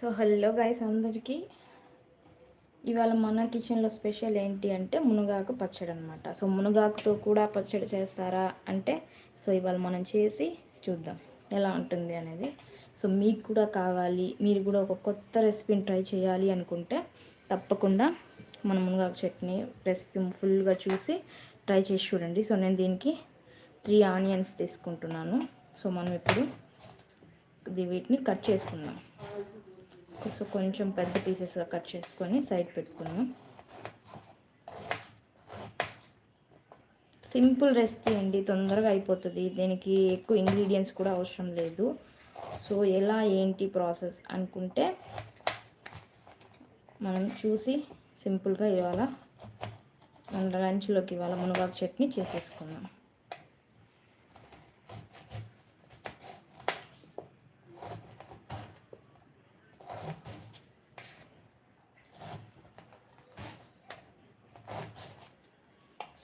So hello guys అందరికీ. ఇవాళ మన కిచెన్లో స్పెషల్ ఏంటి అంటే మునగాకు పచ్చడి అనమాట సో మునగాకుతో కూడా పచ్చడి చేస్తారా అంటే సో ఇవాళ మనం చేసి చూద్దాం ఎలా ఉంటుంది అనేది. సో మీకు కూడా కావాలి మీరు కూడా ఒక కొత్త రెసిపీని ట్రై చేయాలి అనుకుంటే తప్పకుండా మన మునగాకు చట్నీ రెసిపీ ఫుల్గా చూసి ట్రై చేసి చూడండి. సో నేను దీనికి త్రీ ఆనియన్స్ తీసుకుంటున్నాను. సో మనం ఇప్పుడు వీటిని కట్ చేసుకుందాం. సో కొంచెం పెద్ద పీసెస్గా కట్ చేసుకొని సైడ్ పెట్టుకుందాం. సింపుల్ రెసిపీ అండి తొందరగా అయిపోతుంది. దీనికి ఎక్కువ ఇంగ్రీడియంట్స్ కూడా అవసరం లేదు. సో ఎలా ఏంటి ప్రాసెస్ అనుకుంటే మనం చూసి సింపుల్గా ఇవాళ మన లంచ్లోకి ఇవాళ మునగాకు చట్నీ చేసేసుకుందాం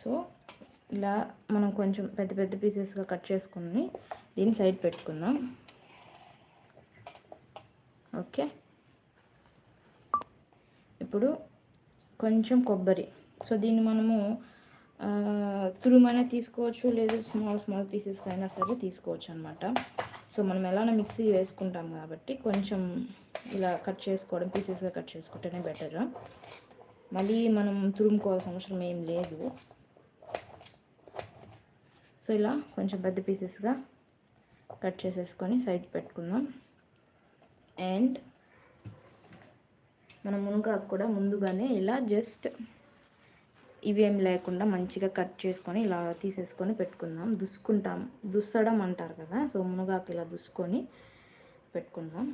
సో ఇలా మనం కొంచెం పెద్ద పెద్ద పీసెస్గా కట్ చేసుకుని దీన్ని సైడ్ పెట్టుకుందాం. ఓకే? ఇప్పుడు కొంచెం కొబ్బరి. సో దీన్ని మనము తురుమైనా తీసుకోవచ్చు లేదు స్మాల్ స్మాల్ పీసెస్ అయినా సరే తీసుకోవచ్చు అనమాట సో మనం ఎలానో మిక్సీ వేసుకుంటాం కాబట్టి కొంచెం ఇలా కట్ చేసుకోవడం పీసెస్గా కట్ చేసుకుంటేనే బెటర్. మళ్ళీ మనం తురుముకోవాల్సిన అవసరం ఏం లేదు. సో ఇలా కొంచెం పెద్ద పీసెస్గా కట్ చేసేసుకొని సైడ్ పెట్టుకుందాం. అండ్ మన మునగాకు కూడా ముందుగానే ఇలా జస్ట్ ఇవేం లేకుండా మంచిగా కట్ చేసుకొని ఇలా తీసేసుకొని పెట్టుకుందాం. దుసుకుంటాం దుస్సడం అంటారు కదా సో మునగాకు ఇలా దుసుకొని పెట్టుకుందాం.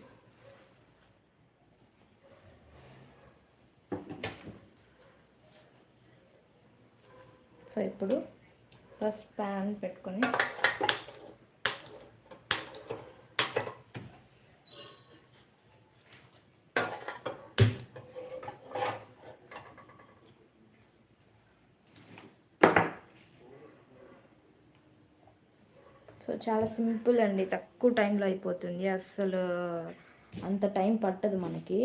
సో ఇప్పుడు ఫస్ట్ ప్యాన్ పెట్టుకొని సో చాలా సింపుల్ అండి తక్కువ టైంలో అయిపోతుంది. అస్సలు అంత టైం పట్టదు మనకి.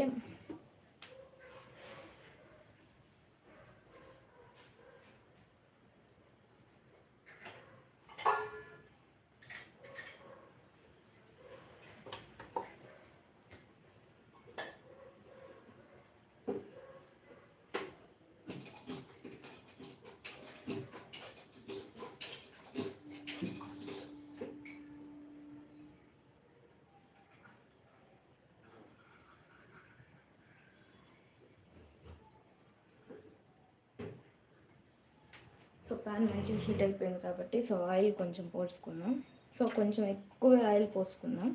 సో ప్యాన్ మంచిగా హీట్ అయిపోయింది కాబట్టి సో ఆయిల్ కొంచెం పోసుకుందాం సో కొంచెం ఎక్కువ ఆయిల్ పోసుకుందాం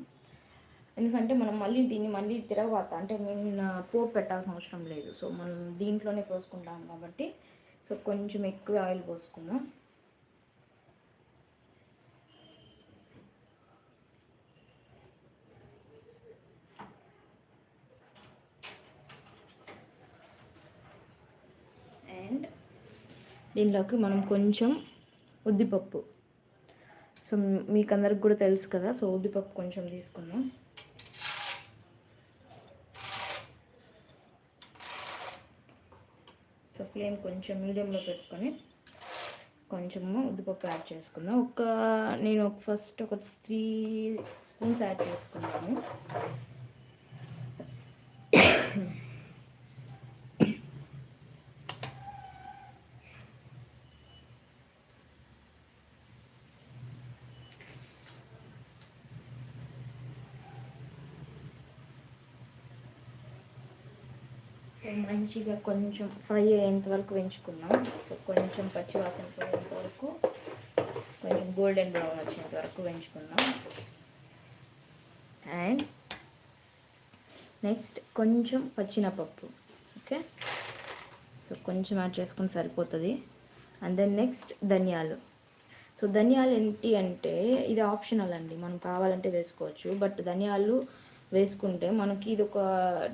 ఎందుకంటే మనం మళ్ళీ దీన్ని మళ్ళీ తిరగవాత అంటే మేము పోపు పెట్టాల్సిన అవసరం లేదు. సో మనం దీంట్లోనే పోసుకుంటాం కాబట్టి సో కొంచెం ఎక్కువ ఆయిల్ పోసుకుందాం అండ్ దీనిలోకి మనం కొంచెం ఉద్దిపప్పు. సో మీకు అందరికి కూడా తెలుసు కదా సో ఉద్దిపప్పు కొంచెం తీసుకుందాం. సో ఫ్లేమ్ కొంచెం మీడియంలో పెట్టుకొని కొంచెము ఉద్దిపప్పు యాడ్ చేసుకుందాం. ఒక నేను ఫస్ట్ ఒక త్రీ స్పూన్స్ యాడ్ చేసుకున్నాను. సో మంచిగా కొంచెం ఫ్రై అయ్యేంత వరకు వేయించుకుందాం. సో కొంచెం పచ్చివాసన పోయేంత వరకు కొంచెం గోల్డెన్ బ్రౌన్ వచ్చేంత వరకు వేయించుకుందాం. అండ్ నెక్స్ట్ కొంచెం పచ్చినపప్పు ఓకే? సో కొంచెం యాడ్ చేసుకుని సరిపోతుంది. అండ్ దెన్ నెక్స్ట్ ధనియాలు. సో ధనియాలు ఏంటి అంటే ఇది ఆప్షనల్ అండి. మనం కావాలంటే వేసుకోవచ్చు. బట్ ధనియాలు వేసుకుంటే మనకి ఇది ఒక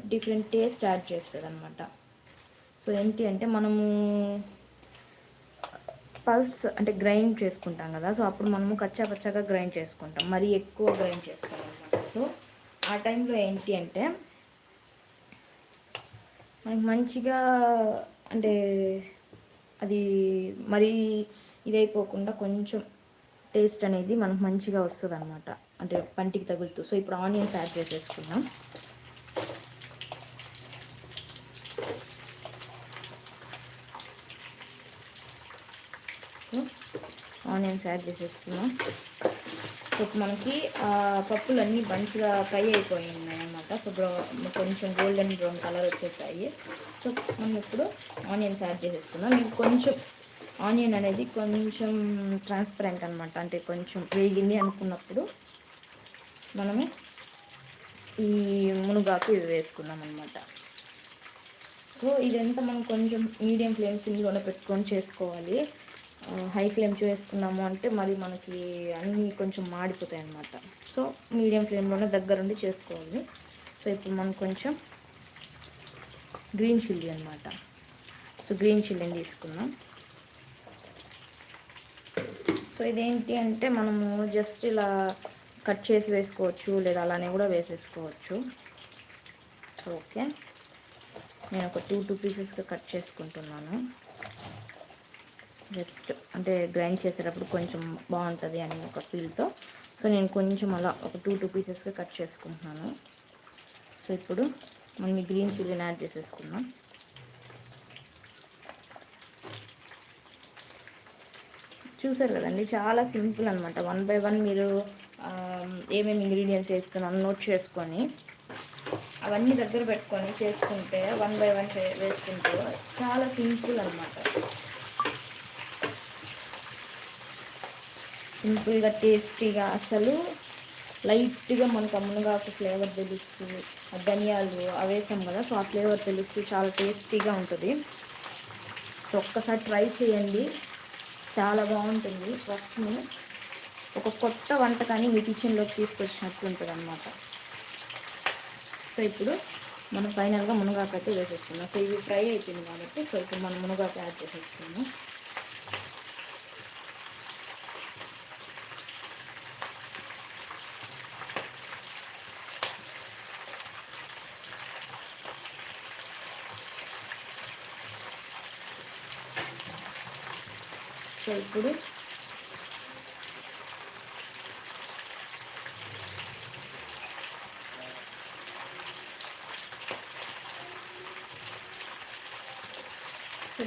డిఫరెంట్ టేస్ట్ యాడ్ చేస్తుంది అనమాట సో ఏంటి అంటే మనము పల్స్ అంటే గ్రైండ్ చేసుకుంటాం కదా సో అప్పుడు మనము కచ్చా పచ్చాగా గ్రైండ్ చేసుకుంటాం మరీ ఎక్కువ గ్రైండ్ చేసుకుంటాం అనమాట సో ఆ టైంలో ఏంటి అంటే మనకి మంచిగా అంటే అది మరీ ఇదైపోకుండా కొంచెం టేస్ట్ అనేది మనకు మంచిగా వస్తుంది అనమాట అంటే పంటికి తగులుతూ. సో ఇప్పుడు ఆనియన్స్ యాడ్ చేసేసుకుందాం. ఆనియన్స్ యాడ్ చేసేసుకున్నాం సో మనకి పప్పులు అన్నీ మంచిగా ఫ్రై అయిపోయి అనమాట సో కొంచెం గోల్డెన్ బ్రౌన్ కలర్ వచ్చేసాయి. సో మనం ఇప్పుడు ఆనియన్స్ యాడ్ చేసేసుకున్నాం మీకు కొంచెం ఆనియన్ అనేది కొంచెం ట్రాన్స్పరెంట్ అనమాట అంటే కొంచెం వేగింది అనుకున్నప్పుడు మనము ఈ మునుగాకు ఇది వేసుకున్నాం అనమాట సో ఇదంతా మనం కొంచెం మీడియం ఫ్లేమ్ సిమ్లోనే పెట్టుకొని చేసుకోవాలి. హై ఫ్లేమ్ చేసుకున్నాము అంటే మరి మనకి అన్నీ కొంచెం మాడిపోతాయి అన్నమాట. సో మీడియం ఫ్లేమ్లోనే దగ్గరుండి చేసుకోవాలి. సో ఇప్పుడు మనం కొంచెం గ్రీన్ చిల్లీ అనమాట సో గ్రీన్ చిల్లీని తీసుకున్నాం సో ఇదేంటి అంటే మనము జస్ట్ ఇలా కట్ చేసి వేసుకోవచ్చు లేదా అలానే కూడా వేసేసుకోవచ్చు. ఓకే. నేను ఒక టూ టూ పీసెస్గా కట్ చేసుకుంటున్నాను. జస్ట్ అంటే గ్రైండ్ చేసేటప్పుడు కొంచెం బాగుంటుంది అని ఒక ఫీల్తో సో నేను కొంచెం అలా ఒక టూ టూ పీసెస్గా కట్ చేసుకుంటున్నాను. సో ఇప్పుడు మనం ఈ గ్రీన్ చిల్లీని యాడ్ చేసేసుకున్నాం చూసారు కదండి? చాలా సింపుల్ అనమాట వన్ బై వన్ మీరు ఏమేమి ఇంగ్రీడియంట్స్ వేసుకున్నాను నోట్ చేసుకొని అవన్నీ దగ్గర పెట్టుకొని చేసుకుంటే వన్ బై వన్ వేసుకుంటే చాలా సింపుల్ అనమాట సింపుల్గా టేస్టీగా అసలు లైట్గా మనకు అమ్మునుగా ఒక ఫ్లేవర్ తెలుస్తూ ధనియాలు అవేసాం కదా సో ఆ ఫ్లేవర్ తెలుసు చాలా టేస్టీగా ఉంటుంది. సో ఒక్కసారి ట్రై చేయండి. చాలా బాగుంటుంది. ఫస్ట్ని ఒక కొత్త వంటకాన్ని మీ కిచెన్లోకి తీసుకొచ్చినట్టు ఉంటుంది అనమాట సో ఇప్పుడు మనం ఫైనల్గా మునగాకు అయితే వేసేస్తున్నాం సో ఇవి ఫ్రై అయిపోయింది కాబట్టి సో ఇప్పుడు మనం మునగాకు యాడ్ చేసేస్తున్నాం సో ఇప్పుడు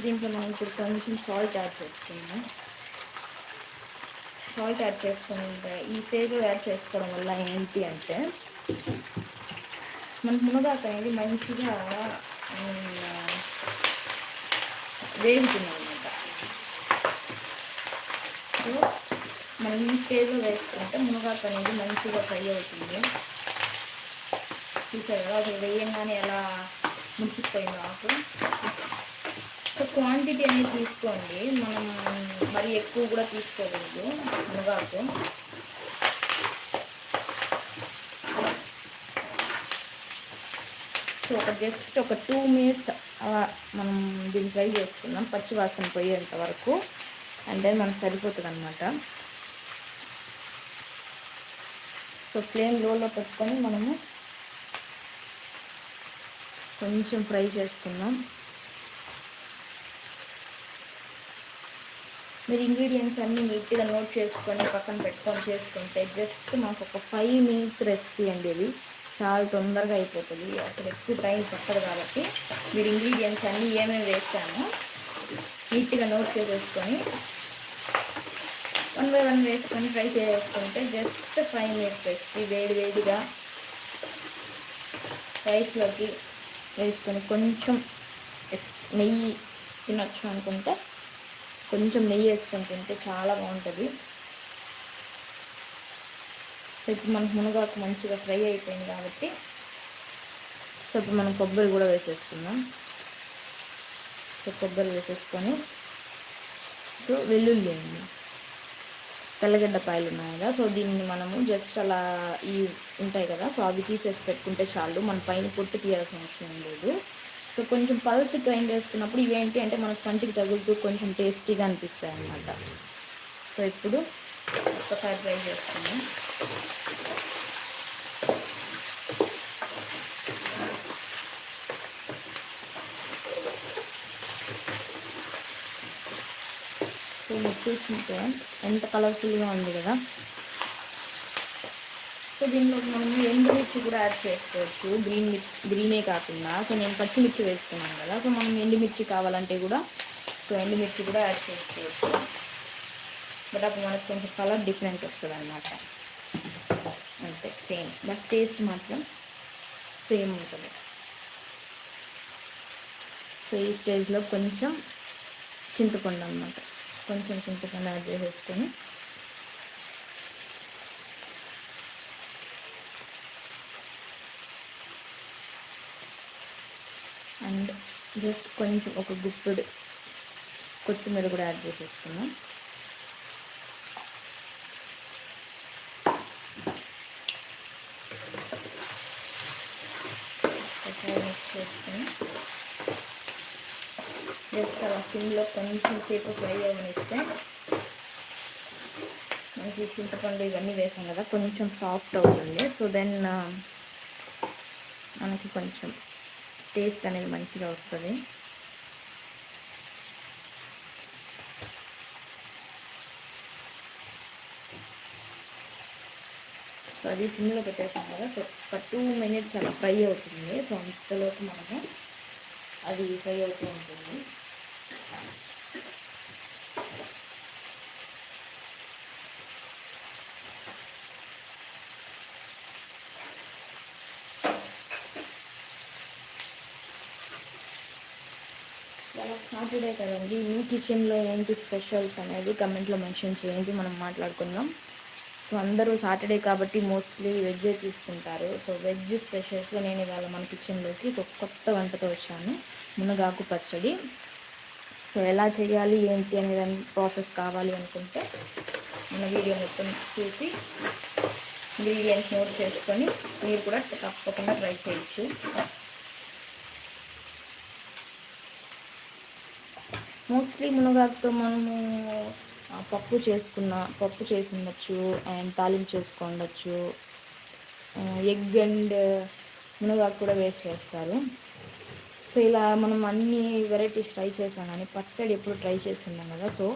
దీంట్లో మనం ఇప్పుడు కొంచెం సాల్ట్ యాడ్ చేసుకున్నాం సాల్ట్ యాడ్ చేసుకుని ఈ సేగు యాడ్ చేసుకోవడం వల్ల ఏంటి అంటే మనకు మునగాకు అనేది మంచిగా వేగుతుంది అనమాట సో మనం ఈ స్టేజ్లో వేసుకుంటే మునగాకు అనేది మంచిగా ఫ్రై అవుతుంది. చూసారు కదా అది వేయంగానే ఎలా ముంచిపోయింది ఆకు. క్వాంటిటీ అనేది తీసుకోండి. మనం మరి ఎక్కువ కూడా తీసుకోకూడదు. మునగాకు. సో ఒక జస్ట్ ఒక టూ మినిట్స్ మనం దీన్ని ఫ్రై చేసుకున్నాం పచ్చి వాసన పోయేంత వరకు. అండ్ దెన్ మనకు సరిపోతుంది అనమాట సో ఫ్లేమ్ లోలో పెట్టుకొని మనము కొంచెం ఫ్రై చేసుకుందాం. మీరు ఇంగ్రీడియంట్స్ అన్నీ నీట్గా నోట్ చేసుకొని పక్కన పెట్టుకొని చేసుకుంటే జస్ట్ మాకు ఒక ఫైవ్ మినిట్స్ రెసిపీ అండి ఇది. చాలా తొందరగా అయిపోతుంది. అసలు ఎక్కువ టైం పట్టదు కాబట్టి మీరు ఇంగ్రీడియంట్స్ అన్నీ ఏమేమి వేస్తామో నీట్గా నోట్ చేసేసుకొని వన్ బై వన్ వేసుకొని ఫ్రై చేసుకుంటే జస్ట్ ఫైవ్ మినిట్స్ రెసిపీ వేడి వేడిగా రైస్లోకి వేసుకొని కొంచెం నెయ్యి తినొచ్చు అనుకుంటే కొంచెం నెయ్యి వేసుకొని తింటే చాలా బాగుంటుంది. ఇప్పుడు మనకు మునగాకు మంచిగా ఫ్రై అయిపోయింది కాబట్టి ఇప్పుడు మనం కొబ్బరి కూడా వేసేసుకుందాం. సో కొబ్బరి వేసేసుకొని సో వెల్లుల్లి అండి. తెల్లగడ్డ పాయలు ఉన్నాయి కదా సో దీన్ని మనము జస్ట్ అలా ఈ ఉంటాయి కదా సో అవి తీసేసి పెట్టుకుంటే చాలు. మన పైన పొట్టు తీయాల్సిన అవసరం లేదు. సో కొంచెం పల్స్ గ్రైండ్ చేసుకున్నప్పుడు ఇవేంటి అంటే మనకు కంటికి తగులుతూ కొంచెం టేస్టీగా అనిపిస్తాయి అన్నమాట. సో ఇప్పుడు ఒకసారి ఫ్రై చేస్తాము సో మీరు చూసుకుంటే ఎంత కలర్ఫుల్గా ఉంది కదా. సో దీనిలో మనం ఎండుమిర్చి కూడా యాడ్ చేసుకోవచ్చు. గ్రీన్ మిర్చి గ్రీనే కాకుండా. సో నేను పచ్చిమిర్చి వేసుకున్నాను కదా. సో మనం ఎండుమిర్చి కావాలంటే కూడా సో ఎండుమిర్చి కూడా యాడ్ చేసుకోవచ్చు. బట్ అప్పుడు మనకు కొంచెం కలర్ డిఫరెంట్ వస్తుంది అనమాట అంతే సేమ్ బట్ టేస్ట్ మాత్రం సేమ్ ఉంటుంది. సో ఈ స్టేజ్లో కొంచెం చింతపండు అనమాట కొంచెం చింతపండు యాడ్ చేసేసుకొని అండ్ జస్ట్ కొంచెం ఒక గుప్పెడు కొత్తిమీర కూడా యాడ్ చేసేసుకున్నాం చేసుకుని జస్ట్ అలా సిమ్లో కొంచెం సేపు ఫ్రై అవ్వనిస్తే మనకి చింతపండు ఇవన్నీ వేసాం కదా కొంచెం సాఫ్ట్ అవుతుంది. సో దెన్ మనకి కొంచెం టేస్ట్ అనేది మంచిగా వస్తుంది. సో అది సిమ్లో పెట్టేసాం కదా సో ఒక టూ మినిట్స్ అలా ఫ్రై అవుతుంది. సో అంతలోపు మనము అది ఫ్రై అవుతూ ఉంటుంది. సాటర్డే కదండి మీ కిచెన్లో ఏంటి స్పెషల్స్ అనేది కమెంట్లో మెన్షన్ చేయండి మనం మాట్లాడుకుందాం. సో అందరూ సాటర్డే కాబట్టి మోస్ట్లీ వెజ్జే తీసుకుంటారు. సో వెజ్ స్పెషల్స్లో నేను ఇవాళ మన కిచెన్లోకి ఒక కొత్త వంటతో వచ్చాను మునగాకు పచ్చడి. సో ఎలా చేయాలి ఏంటి అనే దాని ప్రాసెస్ కావాలి అనుకుంటే మన వీడియో మొత్తం చూసి ఇంగ్రీడియంట్స్ నోట్ చేసుకొని మీరు కూడా తప్పకుండా ట్రై చేయొచ్చు. మోస్ట్లీ మునగాకుతో మనము పప్పు చేసుకున్న పప్పు చేసి ఉండొచ్చు అండ్ తాలింపు చేసుకోండొచ్చు ఎగ్ అండ్ మునగాకు కూడా వేస్ట్ చేస్తారు. సో ఇలా మనం అన్ని వెరైటీస్ ట్రై చేసాం కానీ పచ్చడి ఎప్పుడు ట్రై చేస్తున్నాం కదా సో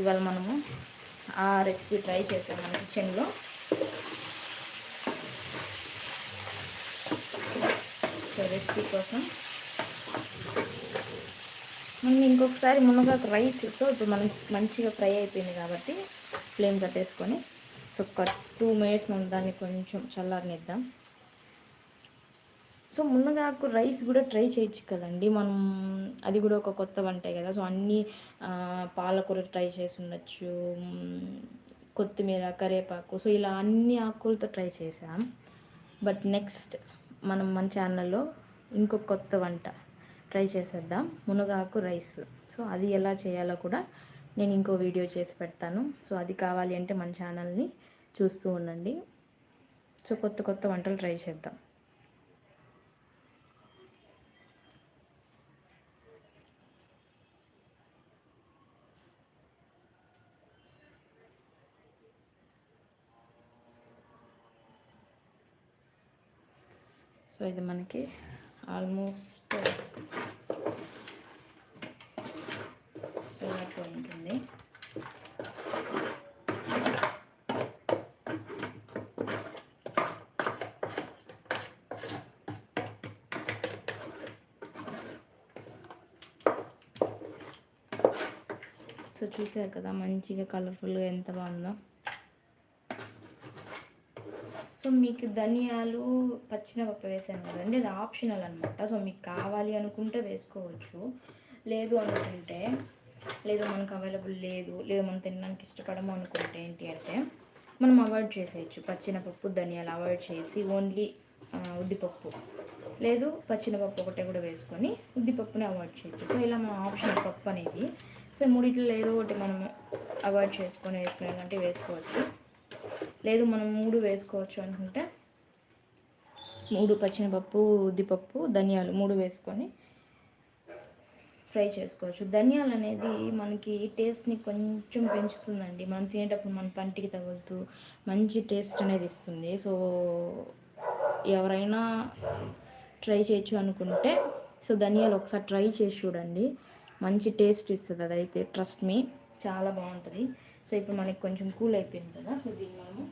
ఇవాళ మనము ఆ రెసిపీ ట్రై చేసాం మన కిచెన్లో. సో రెసిపీ కోసం మనం ఇంకొకసారి మునగాకు రైస్. సో ఇప్పుడు మనం మంచిగా ఫ్రై అయిపోయింది కాబట్టి ఫ్లేమ్ కట్టేసుకొని సో ఒక టూ మినిట్స్ మనం దాన్ని కొంచెం చల్లారనిద్దాం. సో మునగాకు రైస్ కూడా ట్రై చేయొచ్చు కదండి. మనం అది కూడా ఒక కొత్త వంటే కదా. సో అన్నీ పాలకూర ట్రై చేసి ఉండొచ్చు కొత్తిమీర కరివేపాకు. సో ఇలా అన్ని ఆకులతో ట్రై చేసాం బట్ నెక్స్ట్ మనం మన ఛానల్లో ఇంకొక కొత్త వంట ట్రై చేసేద్దాం. మునగాకు రైస్. సో అది ఎలా చేయాలో కూడా నేను ఇంకో వీడియో చేసి పెడతాను. సో అది కావాలి అంటే మన ఛానల్ని చూస్తూ ఉండండి. సో కొత్త కొత్త వంటలు ట్రై చేద్దాం. సో ఇది మనకి ఆల్మోస్ట్ చూడట్టు ఉంటుంది సో చూసారు కదా మంచిగా కలర్ఫుల్గా ఎంత బాగుందో. సో మీకు ధనియాలు పచ్చిమిరపప్పు వేసాను కదండి అది ఆప్షనల్ అనమాట సో మీకు కావాలి అనుకుంటే వేసుకోవచ్చు. లేదు అనుకుంటే లేదు మనకు అవైలబుల్ లేదు లేదు మనం తినడానికి ఇష్టపడము అనుకుంటే ఏంటి అంటే మనం అవాయిడ్ చేసేయచ్చు. పచ్చినపప్పు ధనియాలు అవాయిడ్ చేసి ఓన్లీ ఉద్దిపప్పు. లేదు పచ్చినపప్పు ఒకటే కూడా వేసుకొని ఉద్దిపప్పుని అవాయిడ్ చేయొచ్చు. సో ఇలా మన ఆప్షనల్ పప్పు అనేది సో మూడిట్లో ఏదో ఒకటి మనం అవాయిడ్ చేసుకొని వేసుకునేదంటే వేసుకోవచ్చు. లేదు మనం మూడు వేసుకోవచ్చు అనుకుంటే. మూడు పచ్చినపప్పు ఉద్దిపప్పు ధనియాలు మూడు వేసుకొని ఫ్రై చేసుకోవచ్చు. ధనియాలు అనేది మనకి టేస్ట్ని కొంచెం పెంచుతుందండి. మనం తినేటప్పుడు మన పంటికి తగులుతూ మంచి టేస్ట్ అనేది ఇస్తుంది. సో ఎవరైనా ట్రై చేయొచ్చు అనుకుంటే సో ధనియాలు ఒకసారి ట్రై చేసి చూడండి. మంచి టేస్ట్ ఇస్తుంది అదైతే. ట్రస్ట్ మీ చాలా బాగుంటుంది. సో ఇప్పుడు మనకి కొంచెం కూల్ అయిపోయింది కదా సో దీన్ని మనము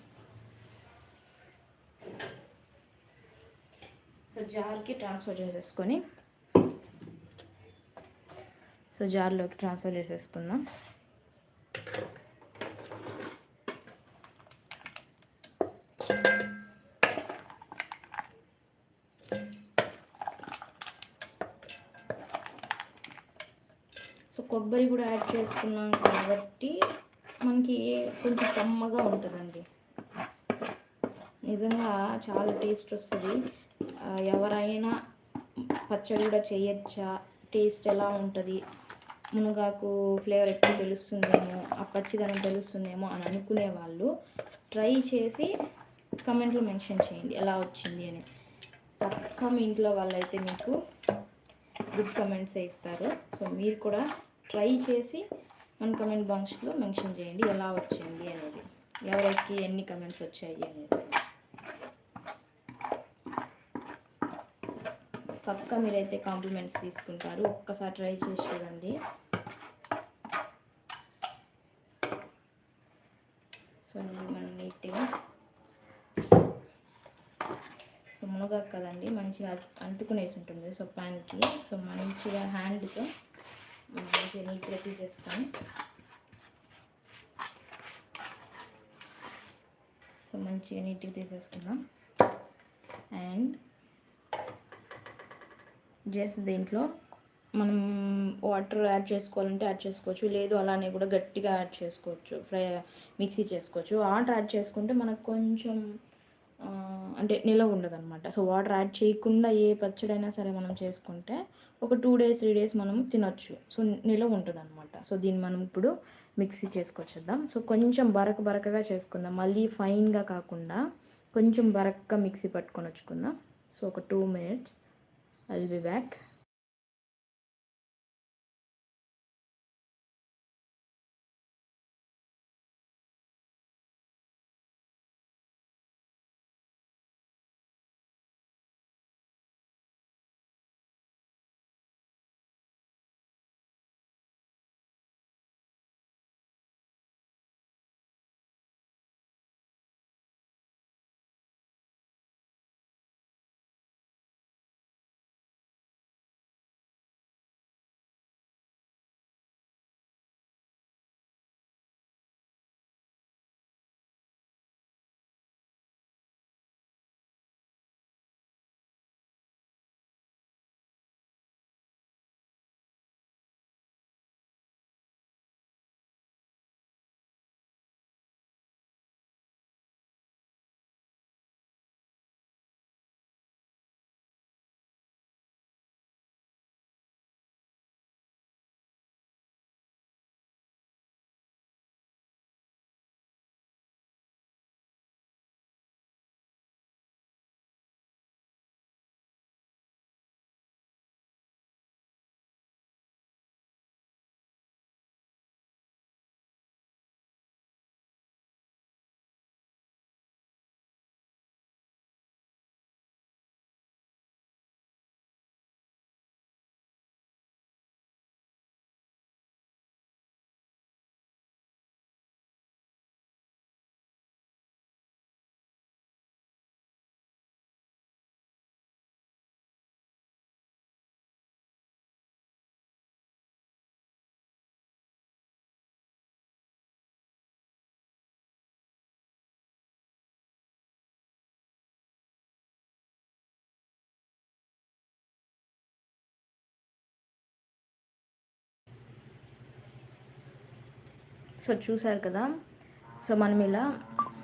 సో జార్కి ట్రాన్స్ఫర్ చేసేసుకొని సో జార్లోకి ట్రాన్స్ఫర్ చేసేసుకుందాం. సో కొబ్బరి కూడా యాడ్ చేసుకున్నాం కాబట్టి మనకి కొంచెం కమ్మగా ఉంటుందండి. నిజంగా చాలా టేస్ట్ వస్తుంది. ఎవరైనా పచ్చడి కూడా చేయొచ్చా? టేస్ట్ ఎలా ఉంటుంది? మునగాకు ఫ్లేవర్ ఎక్కువ తెలుస్తుందేమో ఆ పచ్చిదనం తెలుస్తుందేమో అని అనుకునే వాళ్ళు ట్రై చేసి కమెంట్లో మెన్షన్ చేయండి ఎలా వచ్చింది అని. పక్క మీ ఇంట్లో వాళ్ళైతే మీకు గుడ్ కమెంట్స్ ఇస్తారు. సో మీరు కూడా ట్రై చేసి మన కమెంట్ బాక్స్లో మెన్షన్ చేయండి ఎలా వచ్చింది అనేది. ఎవరికి ఎన్ని కమెంట్స్ వచ్చాయి అనేది. పక్క మీరైతే కాంప్లిమెంట్స్ తీసుకుంటారు. ఒక్కసారి ట్రై చేసి చూడండి. సో మనం నీట్గా సో మునగ కదండి మంచిగా అంటుకునేసి ఉంటుంది. సో ప్యాన్కి సో మంచిగా హ్యాండ్తో మంచిగా నీట్గా తీసేసుకొని. సో మంచిగా నీట్గా తీసేసుకుందాం. అండ్ జస్ట్ దీంట్లో మనం వాటర్ యాడ్ చేసుకోవాలంటే యాడ్ చేసుకోవచ్చు. లేదు అలానే కూడా గట్టిగా యాడ్ చేసుకోవచ్చు. ఫ్రై మిక్సీ చేసుకోవచ్చు. వాటర్ యాడ్ చేసుకుంటే మనకు కొంచెం అంటే నిలవ ఉండదు అనమాట సో వాటర్ యాడ్ చేయకుండా ఏ పచ్చడైనా సరే మనం చేసుకుంటే ఒక టూ డేస్ త్రీ డేస్ మనం తినొచ్చు. సో నిలవ ఉంటుంది అనమాట సో దీన్ని మనం ఇప్పుడు మిక్సీ చేసుకొచ్చేద్దాం. సో కొంచెం బరక బరకగా చేసుకుందాం. మళ్ళీ ఫైన్గా కాకుండా కొంచెం బరక్గా మిక్సీ పట్టుకొని వచ్చుకుందాం. సో ఒక two minutes. I be back. So చూసారు కదా? సో మనం ఇలా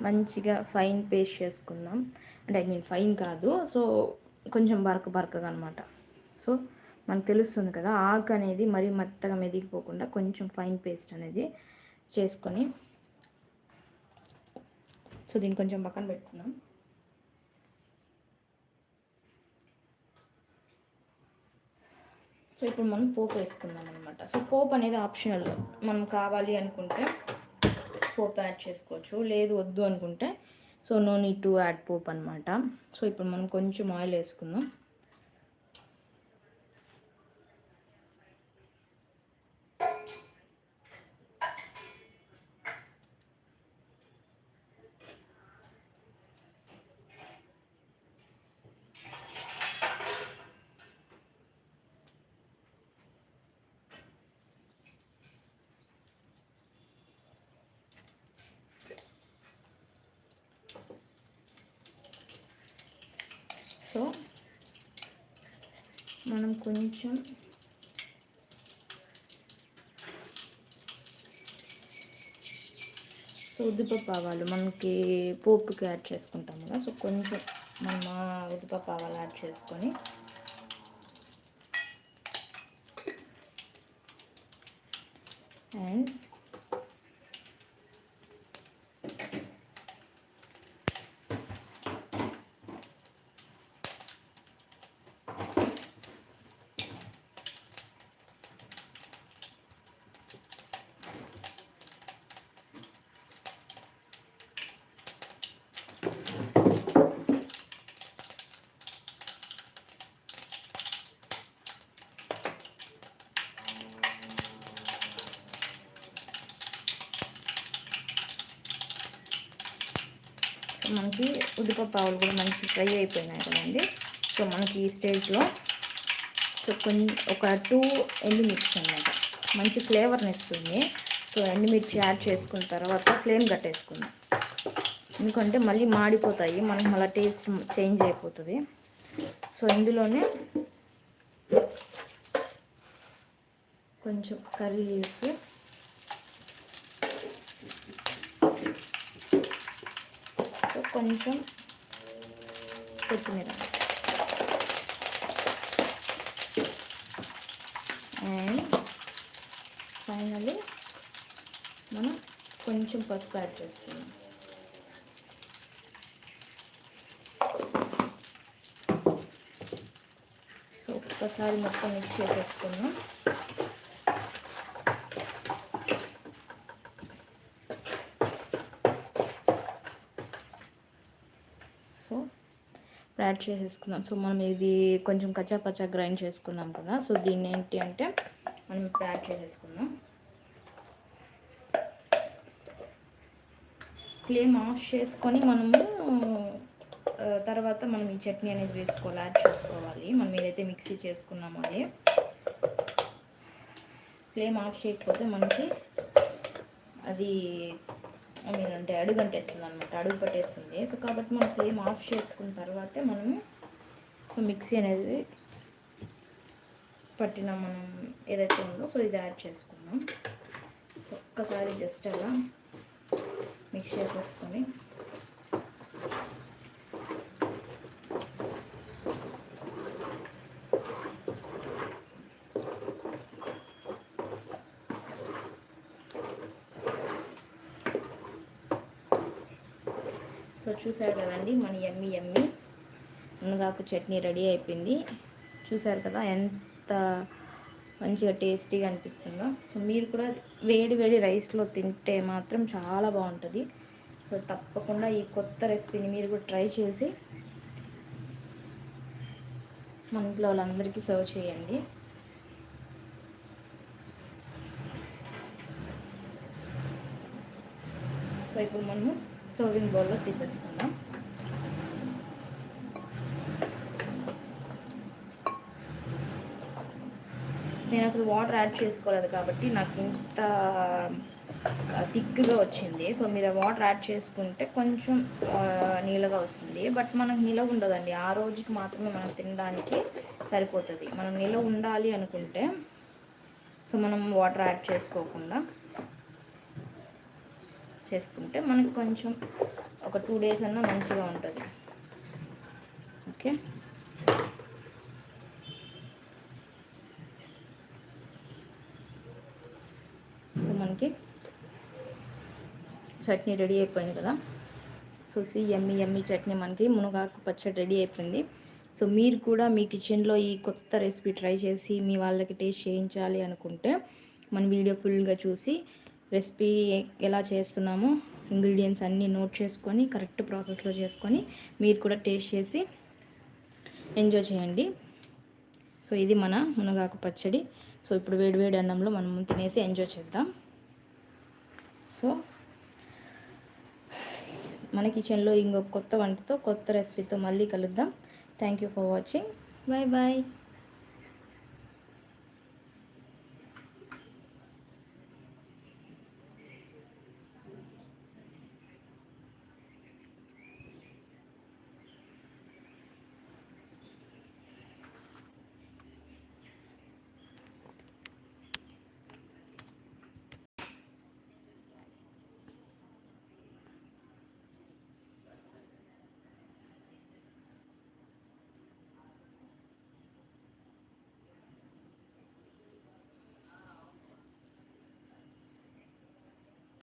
మంచిగా ఫైన్ పేస్ట్ చేసుకుందాం. అంటే ఐ మీన్ ఫైన్ కాదు. సో కొంచెం బరక బరకగా అనమాట సో మనకు తెలుస్తుంది కదా ఆకు అనేది మరీ మెత్తగా మెదిగిపోకుండా కొంచెం ఫైన్ పేస్ట్ అనేది చేసుకొని సో దీన్ని కొంచెం పక్కన పెట్టుకుందాం. సో ఇప్పుడు మనం పోపు వేసుకుందాం అనమాట సో పోపు అనేది ఆప్షనల్. మనం కావాలి అనుకుంటే పోపు యాడ్ చేసుకోవచ్చు. లేదు వద్దు అనుకుంటే so no need to add Pope అనమాట సో ఇప్పుడు మనం కొంచెం ఆయిల్ వేసుకుందాం. సో మనం కొంచెం సో ఉద్దిపప్పు ఆవాలు మనకి పోపుకి యాడ్ చేసుకుంటాం కదా సో కొంచెం మనం ఉద్దిపప్పు ఆవాలు యాడ్ చేసుకొని అండ్ మనకి ఉద్దిపప్పు ఆవులు కూడా మంచి ఫ్రై అయిపోయినాయి కదండి. సో మనకి ఈ స్టేజ్లో సో కొన్ని ఒక టూ ఎండుమిర్చి అనమాట మంచి ఫ్లేవర్ని ఇస్తుంది. సో ఎండుమిర్చి యాడ్ చేసుకున్న తర్వాత ఫ్లేమ్ కట్టేసుకుందాం. ఎందుకంటే మళ్ళీ మాడిపోతాయి. మనకి మళ్ళీ టేస్ట్ చేంజ్ అయిపోతుంది. సో ఇందులోనే కొంచెం కర్రీ లీవ్స్ కొంచెం కొత్తిమీర. అండ్ ఫైనలీ మనం కొంచెం పసుపు యాడ్ చేస్తున్నాం సో ఒక్కసారి మొత్తం మిక్స్ చేసేసుకున్నాం యాడ్ చేసేసుకుందాం సో మనం ఇది కొంచెం కచ్చా పచ్చా గ్రైండ్ చేసుకున్నాం కదా. సో దీన్ని ఏంటి అంటే మనం ఇప్పుడు యాడ్ చేసేసుకుందాం. ఫ్లేమ్ ఆఫ్ చేసుకొని మనము తర్వాత మనం ఈ చట్నీ అనేది వేసుకోవాలి యాడ్ చేసుకోవాలి. మనం ఏదైతే మిక్సీ చేసుకున్నామో అది. ఫ్లేమ్ ఆఫ్ చేయకపోతే మనకి అది ఐ మీన్ అంటే అడుగు అంటేస్తుంది అనమాట అడుగు పట్టేస్తుంది. సో కాబట్టి మనం ఫ్లేమ్ ఆఫ్ చేసుకున్న తర్వాతే మనము సో మిక్సీ అనేది పట్టిన మనం ఏదైతే ఉందో సో ఇది యాడ్ చేసుకున్నాం సో ఒక్కసారి జస్ట్ అలా మిక్స్ చేసేసుకొని సో చూసారు కదండి మన ఎమ్మి ఎమ్మి మునగాకు చట్నీ రెడీ అయిపోయింది. చూసారు కదా ఎంత మంచిగా టేస్టీగా అనిపిస్తుందో. సో మీరు కూడా వేడి వేడి రైస్లో తింటే మాత్రం చాలా బాగుంటుంది. సో తప్పకుండా ఈ కొత్త రెసిపీని మీరు కూడా ట్రై చేసి మన ఇంట్లో వాళ్ళందరికీ సర్వ్ చేయండి. సో ఇప్పుడు మనము సర్వింగ్ బౌల్లో తీసేసుకుందాం. నేను అసలు వాటర్ యాడ్ చేసుకోలేదు కాబట్టి నాకు ఇంత థిక్గా వచ్చింది. సో మీరు వాటర్ యాడ్ చేసుకుంటే కొంచెం నీళ్ళగా వస్తుంది. బట్ మనకు నిలవ ఉండదండి. ఆ రోజుకి మాత్రమే మనం తినడానికి సరిపోతుంది. మనం నిలవ ఉండాలి అనుకుంటే సో మనం వాటర్ యాడ్ చేసుకోకుండా చేసుకుంటే మనకి కొంచెం ఒక టూ డేస్ అన్నా మంచిగా ఉంటుంది. ఓకే? సో మనకి చట్నీ రెడీ అయిపోయింది కదా? So see yummy yummy chutney మనకి మునగాకు పచ్చడి రెడీ అయిపోయింది. సో మీరు కూడా మీ కిచెన్లో ఈ కొత్త రెసిపీ ట్రై చేసి మీ వాళ్ళకి టేస్ట్ చేయించాలి అనుకుంటే మన వీడియో ఫుల్గా చూసి రెసిపీ ఎలా చేస్తున్నామో ఇంగ్రీడియంట్స్ అన్నీ నోట్ చేసుకొని కరెక్ట్ ప్రాసెస్లో చేసుకొని మీరు కూడా టేస్ట్ చేసి ఎంజాయ్ చేయండి. సో ఇది మన మునగాకు పచ్చడి. సో ఇప్పుడు వేడి వేడి అన్నంలో మనం తినేసి ఎంజాయ్ చేద్దాం. సో మన కిచెన్లో ఇంకొక కొత్త వంటతో కొత్త రెసిపీతో మళ్ళీ కలుద్దాం. Thank you for watching bye bye